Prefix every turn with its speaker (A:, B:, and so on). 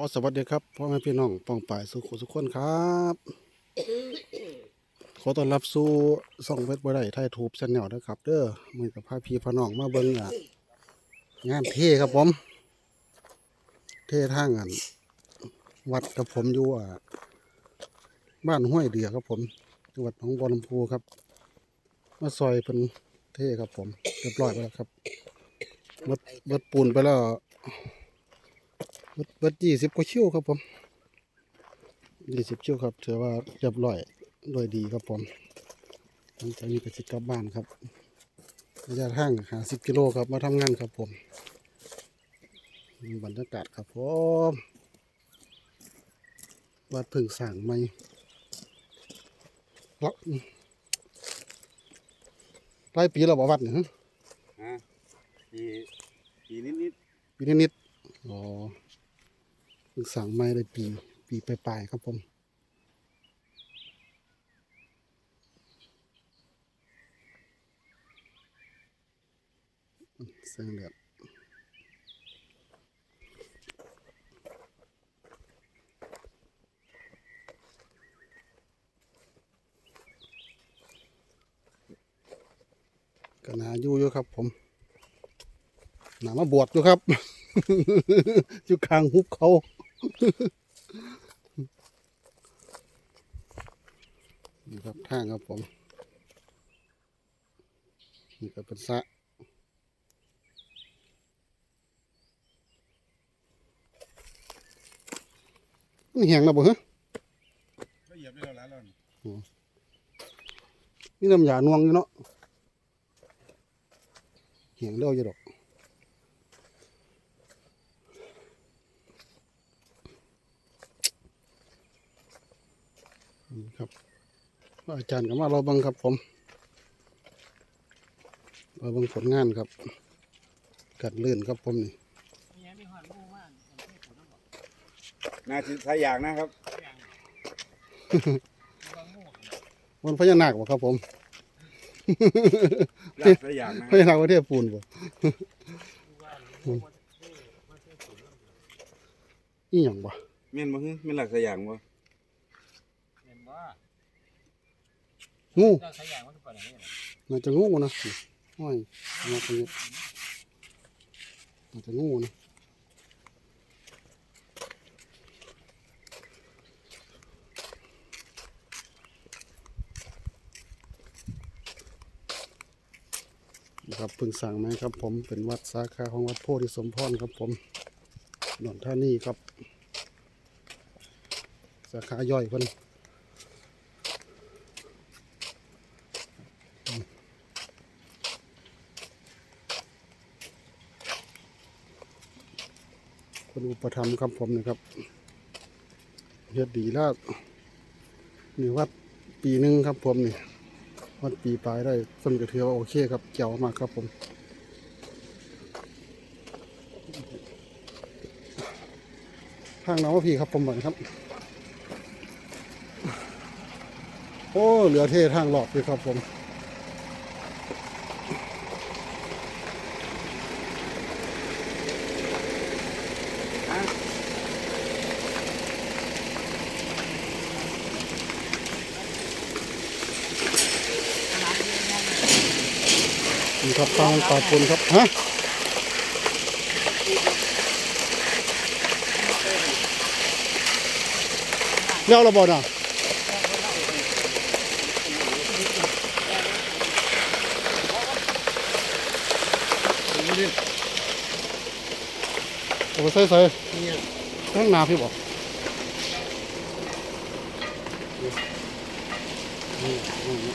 A: อสวัสดีครับพ่อแม่พี่น้องปองป่ายสุขสุขคนครับขอต้อนรับสู่ส่องเวทบ่ได้ไทยทูบชาแนลนะครับ เด้อมือกับพาพี่พน้องมาเบิ่งอะงานเท่ครับผม เท่ท่างอันวัดกับผมอยู่อะบ้านห้วยเดือครับผมจังหวัดหนองบัวลำพูครับ มาซอยเพิ่นเท่ครับผมเรียบร้อยไปแล้วครับเบิดเบิดปูนไปแล้ว เบิดเบิดยี่สิบกว่าชิวครับผมยี่สิบชิวครับถือว่าเรียบร้อยโดยดีครับผมหลังจากนี้ก็สิกลับบ้านครับระยะทางหาสิบกิโลครับมาทำงานครับผมนี่บรรยากาศครับผมวัดพึ่งสั่งไหมแล้วหลายปีแล้วบ่วัดเนี่ยฮะ
B: ฮะปีปีนิดนิด
A: ปีนิดๆอ๋อเพึ่ง สั่งไม่ได้ปีปีปลายๆครับผมแสงแดดก็นาอยู่อยู่ครับผมหนามาบวชอยู่ครับ อยู่ข้างหุบเขา นี่ครับทางครับผม นี่ก็เป็นสระนี่แห้งแล้วบ่ฮะ
B: ก็เหยียบได้แล้วหลายแล้วนี่
A: นี่น้ำยานวงอยู่เนาะแห้งเร็วอยู่ดอก ครับว่าอาจารย์ก็มาเราเบังครับผมเราเบังผลงานครับ กัดลื่นครับผมนี่
B: น่าจะใช้อย่างนะครับ
A: วันพญานาคบ่ครับผม
B: ลากใช้อย่างนะ
A: พญานาคประเทศปูนบ่อีหยังบ่
B: เม่นบ่ฮึเม่นหลักใช้อย่างบ่
C: เห็น ว่า
A: งู
C: เจ้าใช้ยางวัตถุประสงค์นี่แหละ
A: น่าจะงูนะห้อยน่าจะงูน่าจะงูนะนะครับเพิ่งสั่งมาครับผมเป็นวัดสาขาของวัดโพธิสมพรครับผมหนองท่านี่ครับ สาขาย่อยเพิ่น คนอุปถัมภ์ครับผมนะครับเฮ็ดดีแล้วนี่วัดปีหนึ่งครับผมนี่วัดปีปลายได้ส้นกระเทือว่าโอเคครับเจ๋วมากครับผมทางน้องพี่ครับผมเหมือนครับ โอ้เหลือเท่ทางหลอดเลยครับผม นี่ครับทางปลาปนครับฮะเลี้วระบอน่ะเอาไปใส่ใส่ข้างหน้าพี่บอกนี่นี่